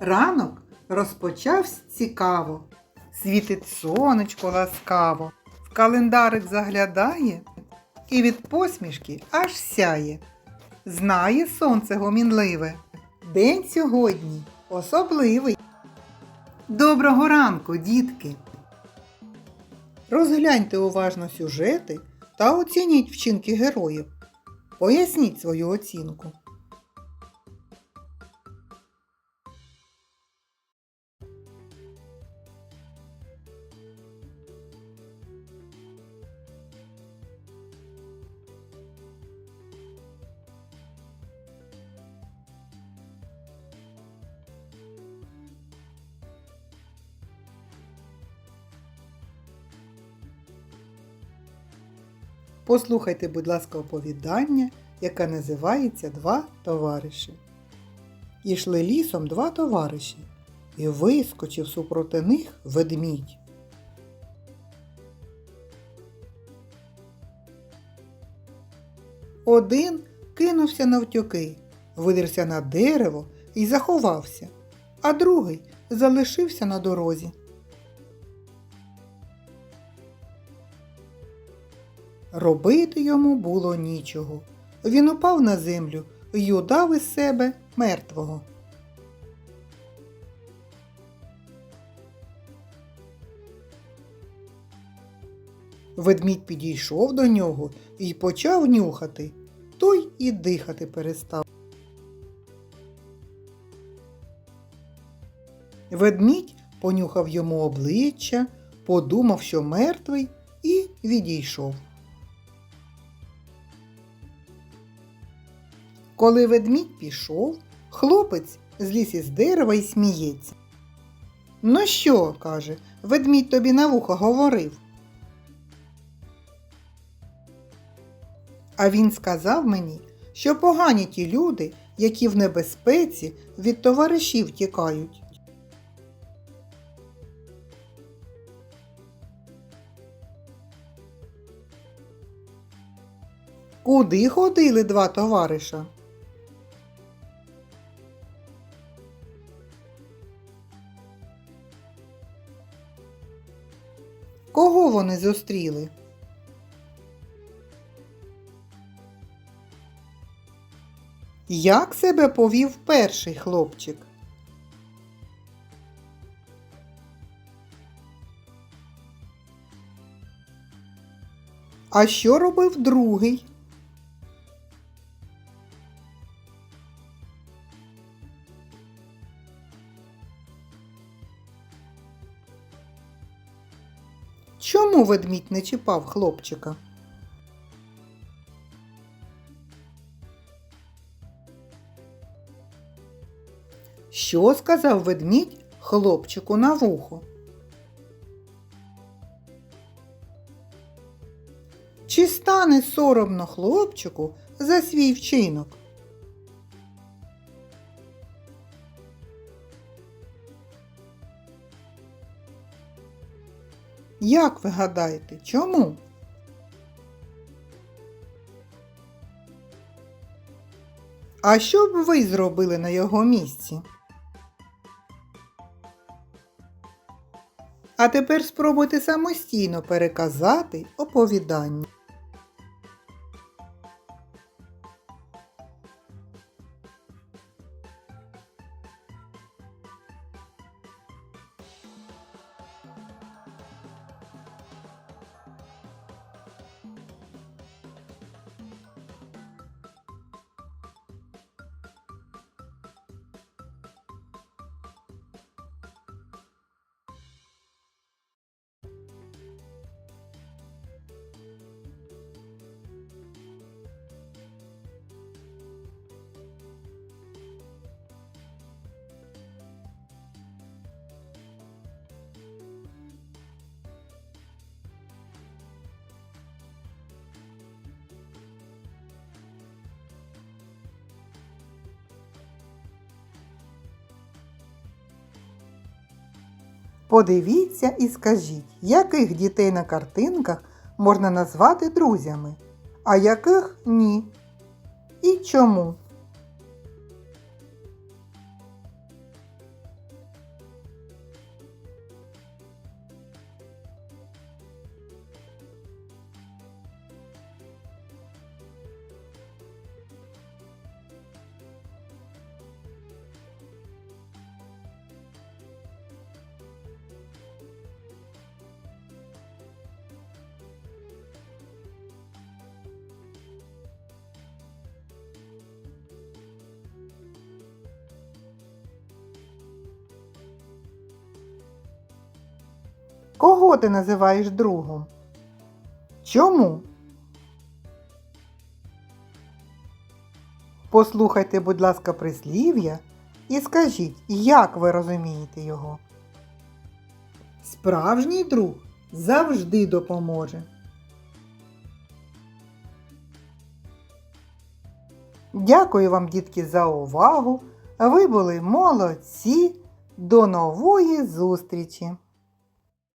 Ранок розпочався цікаво. Світить сонечко ласкаво, в календарик заглядає і від посмішки аж сяє. Знає сонце гомінливе. День сьогодні особливий. Доброго ранку, дітки! Розгляньте уважно сюжети та оцініть вчинки героїв. Поясніть свою оцінку. Послухайте, будь ласка, оповідання, яке називається Два товариші. Ішли лісом два товариші, і вискочив супроти них ведмідь. Один кинувся навтюки, видерся на дерево і заховався, а другий залишився на дорозі. Робити йому було нічого. Він упав на землю й удав із себе мертвого. Ведмідь підійшов до нього і почав нюхати. Той і дихати перестав. Ведмідь понюхав йому обличчя, подумав, що мертвий, і відійшов. Коли ведмідь пішов, хлопець зліз із дерева і сміється. Ну що, каже, ведмідь тобі на вухо говорив. А він сказав мені, що погані ті люди, які в небезпеці від товаришів тікають. Куди ходили два товариша? Кого вони зустріли? Як себе повів перший хлопчик? А що робив другий? Чому ведмідь не чіпав хлопчика? Що сказав ведмідь хлопчику на вухо? Чи стане соромно хлопчику за свій вчинок? Як ви гадаєте, чому? А що б ви зробили на його місці? А тепер спробуйте самостійно переказати оповідання. Подивіться і скажіть, яких дітей на картинках можна назвати друзями, а яких ні. І чому? Кого ти називаєш другом? Чому? Послухайте, будь ласка, прислів'я і скажіть, як ви розумієте його. Справжній друг завжди допоможе. Дякую вам, дітки, за увагу. Ви були молодці. До нової зустрічі!